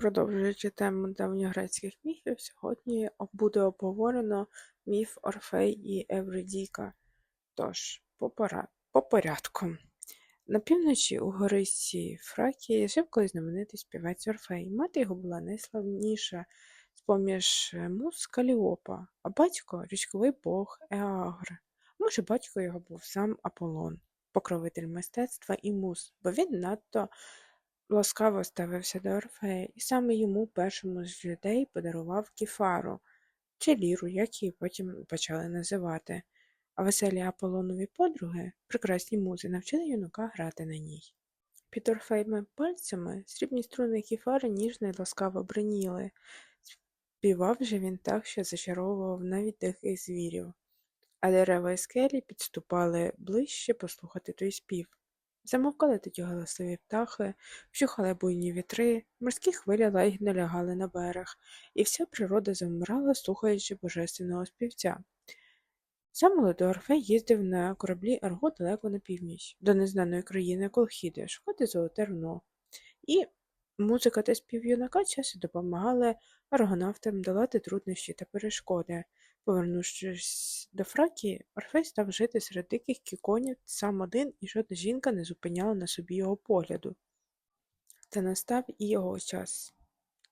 Продовжуючи тему давньогрецьких міфів, сьогодні буде обговорено міф Орфей і Евридіка. Тож, по, пора... по порядку. На півночі у гористі Фракії жив колись знаменитий співець Орфей. Мати його була найславніша з-поміж муз Каліопа, а батько річковий бог Еагр. Може, батько його був сам Аполлон, покровитель мистецтва і муз, бо він надто ласкаво ставився до Орфея, і саме йому першому з людей подарував кіфару чи ліру, як її потім почали називати, а веселі Аполлонові подруги, прекрасні музи, навчили юнака грати на ній. Під Орфеєвими пальцями срібні струни кіфари ніжно й ласкаво бриніли. Співав же він так, що зачаровував навіть диких звірів, а дерева й скелі підступали ближче послухати той спів. Замовкали тоді галасливі птахи, вщухали буйні вітри, морські хвилі лагідно лягали на берег, і вся природа завмирала, слухаючи божественного співця. Сам молодий Орфей їздив на кораблі Арго далеко на північ, до незнаної країни Колхіди, шукати золоте руно. І музика та спів юнака часу допомагали аргонавтам долати труднощі та перешкоди. Повернувшись до Фракії, Орфей став жити серед диких кіконів сам один, і жодна жінка не зупиняла на собі його погляду. Та настав і його час.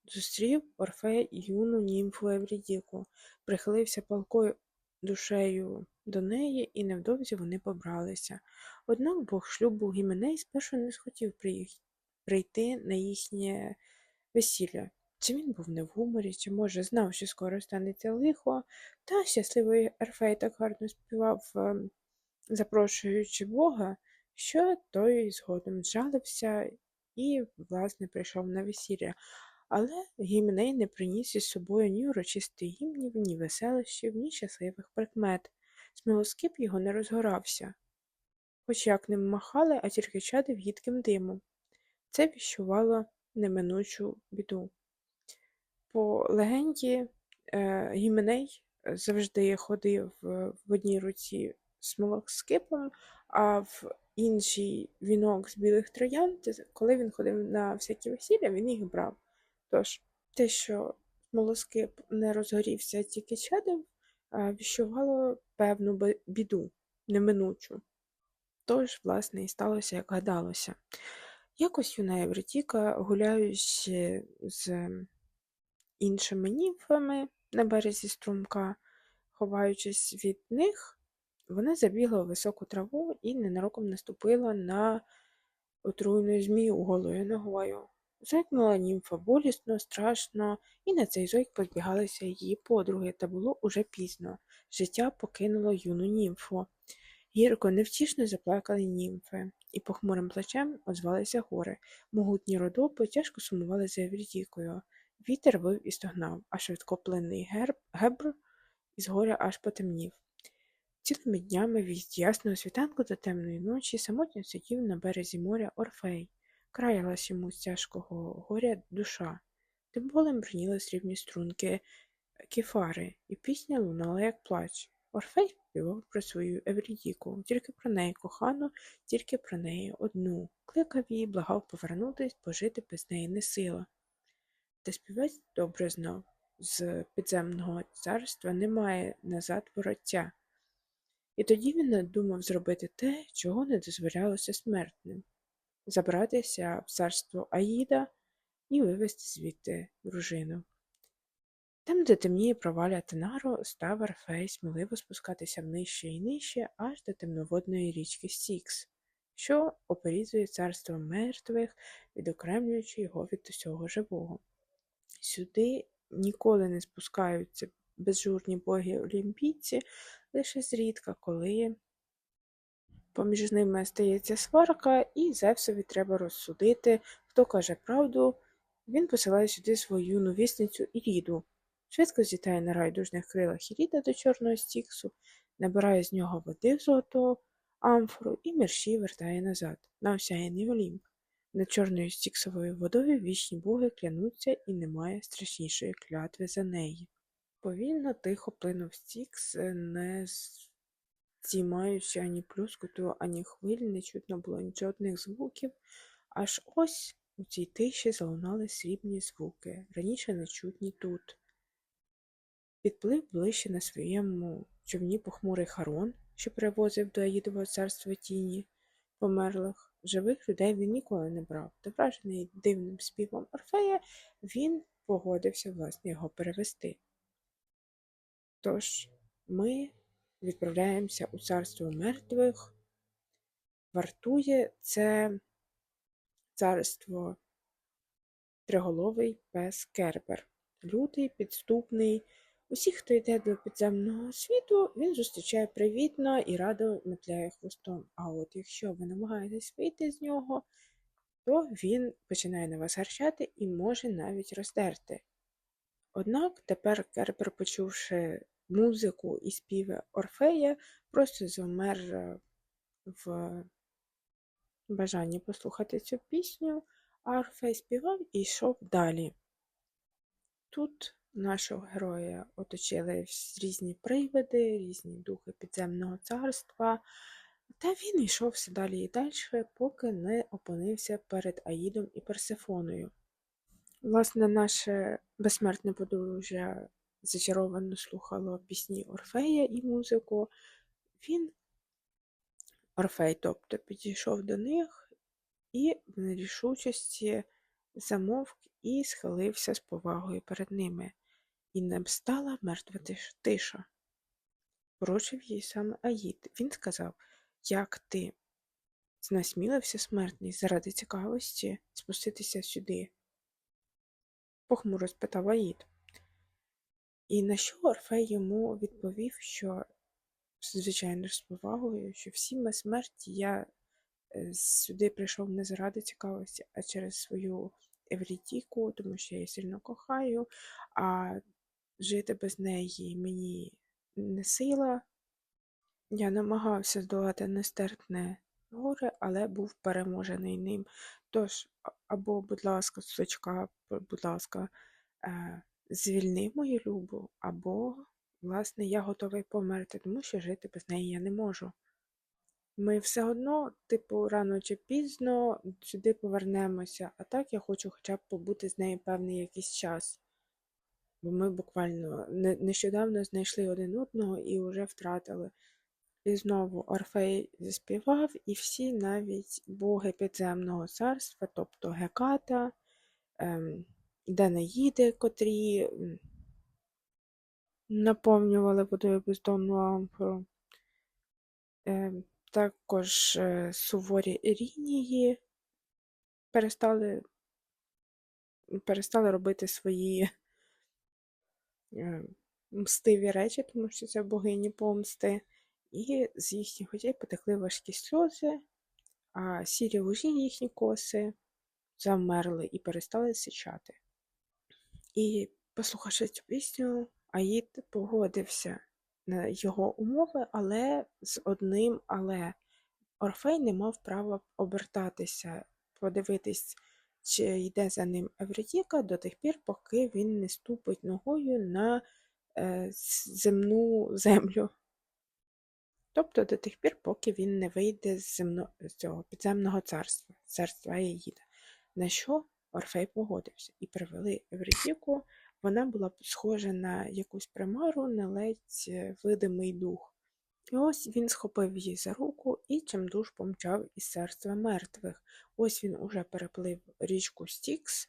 Зустрів Орфея юну німфу Еврідіку, прихилився палкою душею до неї, і невдовзі вони побралися. Однак бог шлюбу Гіменей спершу не схотів прийти на їхнє весілля. Чи він був не в гуморі, чи, може, знав, що скоро станеться лихо, та щасливий Орфей так гарно співав, ем, запрошуючи Бога, що той згодом зжалився і, власне, прийшов на весілля. Але гімней не приніс із собою ні урочистих гімнів, ні веселощів, ні щасливих прикмет. Смілоскип його не розгорався, хоч як ним махали, а тільки чадив їдким димом. Це віщувало неминучу біду. По легенді, е, Гіменей завжди ходив в одній руці смолоскипом, а в іншій вінок з білих троянд, коли він ходив на всякі весілля, він їх брав. Тож, те, що смолоскип не розгорівся, тільки чадив, віщувало певну біду, неминучу. Тож, власне, і сталося, як гадалося. Якось юна Евретіка, гуляючи з іншими німфами на березі струмка, ховаючись від них, вона забігла у високу траву і ненароком наступила на отруйну змію голою ногою. Зойкнула німфа болісно, страшно, і на цей зойк позбігалися її подруги, та було уже пізно. Життя покинуло юну німфу. Гірко, невтішно заплакали німфи, і похмурим плачем озвалися гори. Могутні родопи тяжко сумували за Еврідікою. Вітер вив і стогнав, а швидкоплинний гебр із горя аж потемнів. Цілими днями від ясного світанку до темної ночі самотньо сидів на березі моря Орфей, краялась йому з тяжкого горя душа. Тим болем броніли срібні струнки кефари, і пісня лунала, як плач. Орфей співав про свою Еврідіку, тільки про неї кохану, тільки про неї одну. Кликав її, благав повернутись, бо жити без неї не сила. Та співець добре знав з підземного царства немає назад вороття. І тоді він надумав зробити те, чого не дозволялося смертним забратися в царство Аїда і вивезти звідти дружину. Там, де темніє проваля Тенару, став Орфей сміливо спускатися нижче і нижче аж до темноводної річки Стікс, що оперізує царство мертвих, відокремлюючи його від усього живого. Сюди ніколи не спускаються безжурні боги олімпійці, лише зрідка, коли поміж ними стається сварка, і Зевсові треба розсудити, хто каже правду. Він посилає сюди свою юну вісницю Іріду. Швидко злітає на райдужних крилах Іріда до Чорного Стіксу, набирає з нього води в золоту амфору і мерщій вертає назад, на осяяний Олімп. Над чорною стіксовою водою вічні боги клянуться і немає страшнішої клятви за неї. Повільно тихо плинув стікс, е, не здіймаючи ані плюскоту, ані хвиль, не чутно було жодних звуків, аж ось У цій тиші залунали срібні звуки, раніше нечутні тут. Підплив ближче на своєму човні похмурий Харон, що перевозив до Аїдового царства тіні померлих. Живих людей він ніколи не брав. Та вражений дивним співом Орфея, він погодився власне його перевести. Тож ми відправляємося у царство мертвих. Вартує це царство триголовий пес Кербер. Лютий, підступний. Усіх, хто йде до підземного світу, він зустрічає привітно і радо метляє хвостом. А от якщо ви намагаєтесь вийти з нього, то він починає на вас гарчати і може навіть роздерти. Однак тепер Кербер, почувши музику і співи Орфея, просто завмер е, в бажанні послухати цю пісню, а Орфей співав і йшов далі. Тут нашого героя оточили різні привиди, різні духи підземного царства, та він йшов все далі і далі, поки не опинився перед Аїдом і Персефоною. Власне, наше безсмертне подружжя зачаровано слухало пісні Орфея і музику. Він, Орфей, тобто, підійшов до них і в нерішучості замовк і схилився з повагою перед ними, і не стала мертва тиша. Поручив їй саме Аїд. Він сказав, як ти знасмілився смертний заради цікавості спуститися сюди? Похмуро спитав Аїд. І на що Орфей йому відповів, що, звичайно з повагою, що всі ми смерті я е, сюди прийшов не заради цікавості, а через свою Еврітіку, тому що я її сильно кохаю, а жити без неї мені не сила. Я намагався здолати нестерпне горе, але був переможений ним. Тож, або, будь ласка, сучка, будь ласка, е, звільни мою любу, або, власне, я готовий померти, тому що жити без неї я не можу. Ми все одно, типу, рано чи пізно сюди повернемося, а так я хочу хоча б побути з нею певний якийсь час. Бо ми буквально нещодавно знайшли один одного і вже втратили. І знову Орфей заспівав, і всі навіть боги підземного царства, тобто Геката, ем, Данаїди, котрі наповнювали водою бездонну амфору, ем, також е, суворі Рінії перестали, перестали робити свої мстиві речі, тому що це богині помсти, і з їхніх очей потекли важкі сльози, а сірі вужі їхні коси завмерли і перестали сичати. І, послухавши цю пісню, Аїд погодився на його умови, але з одним але. Орфей не мав права обертатися, подивитись, йде за ним Евредіка до тих пір, поки він не ступить ногою на е, земну землю. Тобто до тих пір, поки він не вийде з, земно, з цього підземного царства, царства Аїда. На що Орфей погодився і привели Евредіку. Вона була схожа на якусь примару, на ледь е, видимий дух. І ось він схопив її за руку і чимдуж помчав із царства мертвих. Ось він уже переплив річку Стікс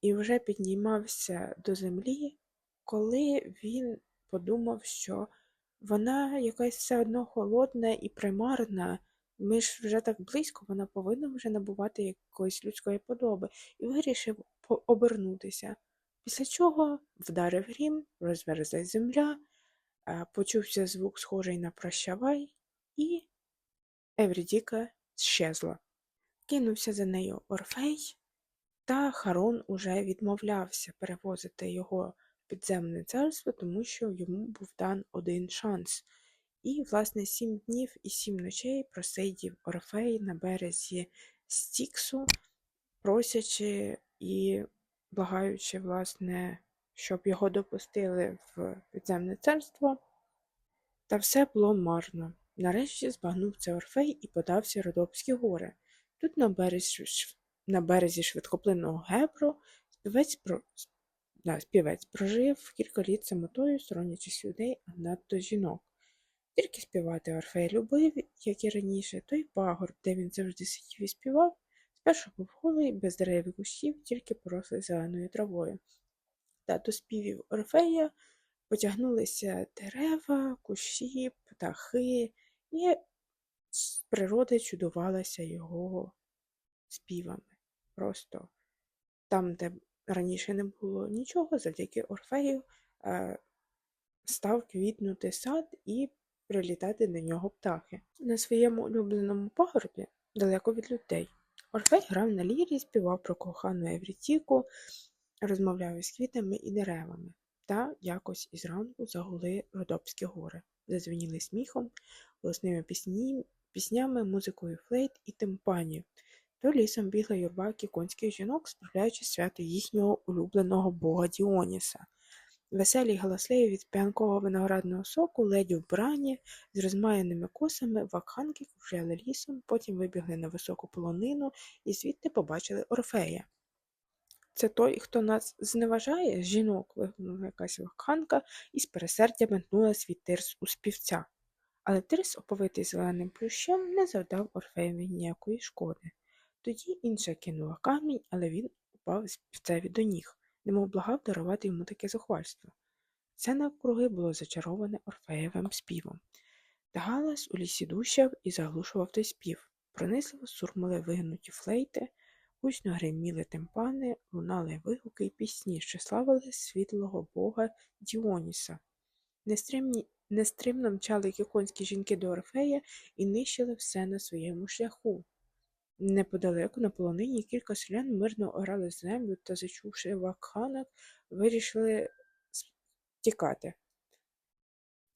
і вже піднімався до землі, коли він подумав, що вона якась все одно холодна і примарна. Ми ж вже так близько, вона повинна вже набувати якоїсь людської подоби, і вирішив обернутися. Після чого вдарив грім, розверзлась земля, почувся звук, схожий на прощавай, і Еврідіка щезла. Кинувся за нею Орфей, та Харон уже відмовлявся перевозити його в підземне царство, тому що йому був дан один шанс. І, власне, сім днів і сім ночей просидів Орфей на березі Стіксу, просячи і благаючи, власне, щоб його допустили в підземне царство. Та все було марно. Нарешті збагнув це Орфей і подався Родопські гори. Тут на березі, на березі швидкоплинного Гебру співець, про... да, співець прожив кілька літ самотою, сторонячись людей, а надто жінок. Тільки співати Орфей любив, як і раніше, той пагорб, де він завжди сидів і співав, спершу був голий, без дерев і кущів, тільки порослий зеленою травою. Та до співів Орфея потягнулися дерева, кущі, птахи, і природа чудувалася його співами. Просто там, де раніше не було нічого, завдяки Орфею е, став квітнути сад і прилітати до нього птахи. На своєму улюбленому пагорбі, далеко від людей, Орфей грав на лірі, співав про кохану Еврітіку, розмовляв із квітами і деревами. Та якось із ранку загули Родопські гори, зазвеніли сміхом, голосними пісні, піснями, музикою флейт і тимпанів. То лісом бігла юрба кіконських жінок, справляючи свято їхнього улюбленого бога Діоніса. Веселі й галасливі від п'янкого виноградного соку, ледь вбрані, з розмаяними косами, вакханки кружляли лісом, потім вибігли на високу полонину і звідти побачили Орфея. Це той, хто нас зневажає, жінок, вигукнула якась вакханка і з пересердя метнула свій тирс у співця. Але тирс, оповитий зеленим плющем, не завдав Орфеєві ніякої шкоди. Тоді інша кинула камінь, але він упав співцеві до ніг, немов благав дарувати йому таке зухвальство. Все навкруги було зачароване Орфеєвим співом. Та галас у лісі дущав і заглушував той спів. Пронизливо сурмали вигнуті флейти, гучно гриміли тимпани, лунали вигуки й пісні, що славили світлого бога Діоніса. Нестримні, нестримно мчали кіконські жінки до Орфея і нищили все на своєму шляху. Неподалеку на полонині кілька селян мирно орали землю та, зачувши вакханок, вирішили тікати.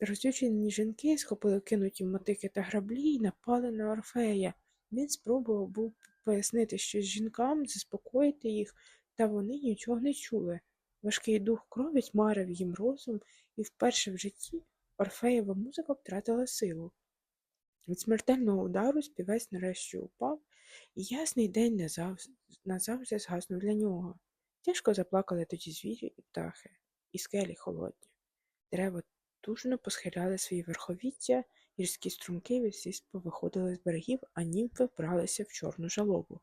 Розючені жінки схопили кинуті мотики та граблі й напали на Орфея. Він спробував був пояснити щось жінкам, заспокоїти їх, та вони нічого не чули. Важкий дух крові тьмарив їм розум, і вперше в житті Орфеєва музика втратила силу. Від смертельного удару співець нарешті упав, і ясний день назавжди, назавжди згаснув для нього. Тяжко заплакали тоді звірі і птахи, і скелі холодні. Дерева тужно посхиляли свої верховіття, гірські струмки від повиходили з берегів, а німфи вбралися в чорну жалобу.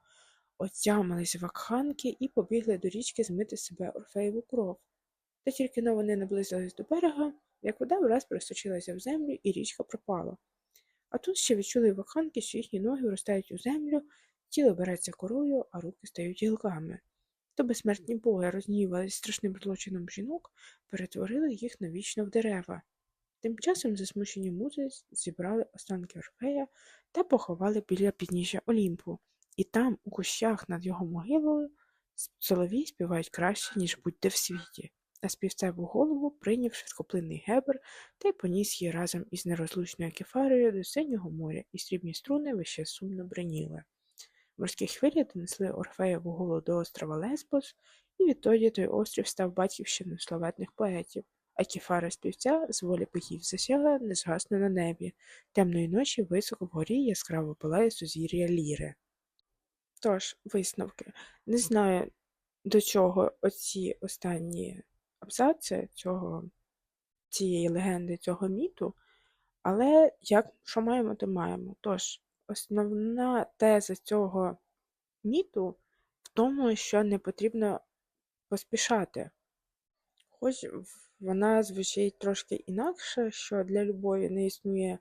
Отямились вакханки і побігли до річки змити себе Орфеєву кров. Та тільки но вони наблизились до берега, як вода враз просочилася в землю, і річка пропала. А тут ще відчули вакханки, що їхні ноги вростають у землю, тіло береться корою, а руки стають гілками. То безсмертні боги розгнівались страшним злочином жінок, перетворили їх навічно в дерева. Тим часом засмучені музи зібрали останки Орфея та поховали біля підніжжя Олімпу, і там, у кущах над його могилою, соловій співають краще, ніж будь-де в світі. А співцеву голову прийняв швидкоплинний гебр та й поніс її разом із нерозлучною кефарою до синього моря, і срібні струни вище сумно бреніли. Морські хвилі донесли Орфеєву голову до острова Лесбос, і відтоді той острів став батьківщиною славетних поетів, а кефара співця з волі богів засяла незгасно на небі, темної ночі високо вгорі яскраво палає сузір'я ліри. Тож, висновки. Не знаю, до чого оці останні абзаци цього, цієї легенди, цього міту, але як, що маємо, то маємо. Тож, основна теза цього міту в тому, що не потрібно поспішати. Хоч вона звучить трошки інакше, що для любові не існує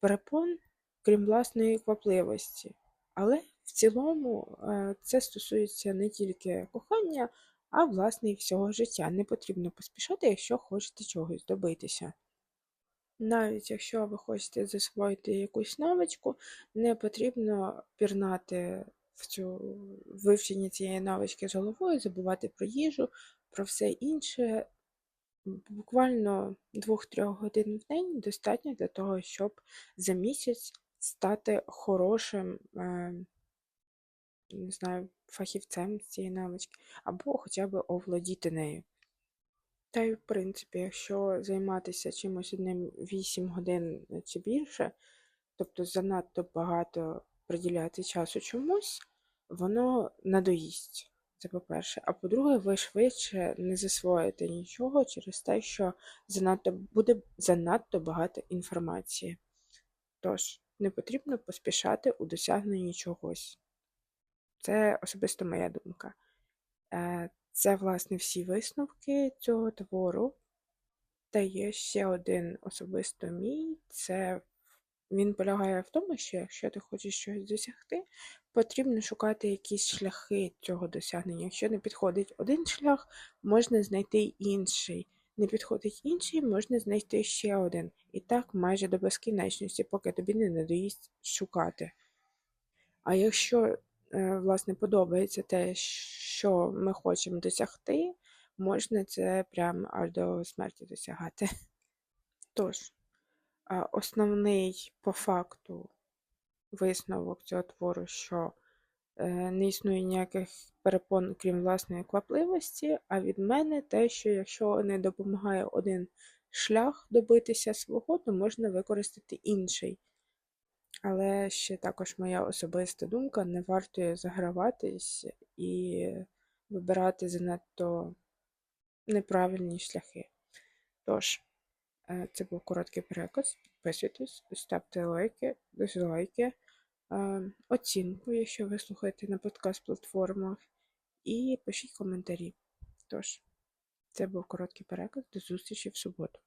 перепон, крім власної квапливості. Але в цілому е, це стосується не тільки кохання, а власне і всього життя. Не потрібно поспішати, якщо хочете чогось добитися. Навіть якщо ви хочете засвоїти якусь навичку, не потрібно пірнати в цю вивчення цієї навички з головою, забувати про їжу, про все інше. Буквально 2-3 годин в день достатньо для того, щоб за місяць стати хорошим, е, не знаю, фахівцем з цієї навички, або хоча б оволодіти нею. Та й, в принципі, якщо займатися чимось одним 8 годин чи більше, тобто занадто багато приділяти часу чомусь, воно надоїсть. Це по-перше. А по-друге, ви швидше не засвоїте нічого через те, що занадто буде занадто багато інформації. Тож, не потрібно поспішати у досягненні чогось. Це особисто моя думка. Е, Це, власне, всі висновки цього твору. Та є ще один особисто мій. Це він полягає в тому, що якщо ти хочеш щось досягти, потрібно шукати якісь шляхи цього досягнення. Якщо не підходить один шлях, можна знайти інший. Не підходить інший, можна знайти ще один. І так майже до безкінечності, поки тобі не надоїсть шукати. А якщо, е, власне, подобається те, що ми хочемо досягти, можна це прям аж до смерті досягати. Тож, основний по факту висновок цього твору, що е, не існує ніяких перепон, крім власної квапливості, а від мене те, що якщо не допомагає один шлях добитися свого, то можна використати інший. Але ще також моя особиста думка, не варто заграватись і вибирати занадто неправильні шляхи. Тож, е, це був короткий переказ. Підписуйтесь, ставте лайки, дизлайки, оцінку, якщо ви слухаєте на подкаст-платформах, і пишіть коментарі. Тож, це був короткий переказ. До зустрічі в суботу.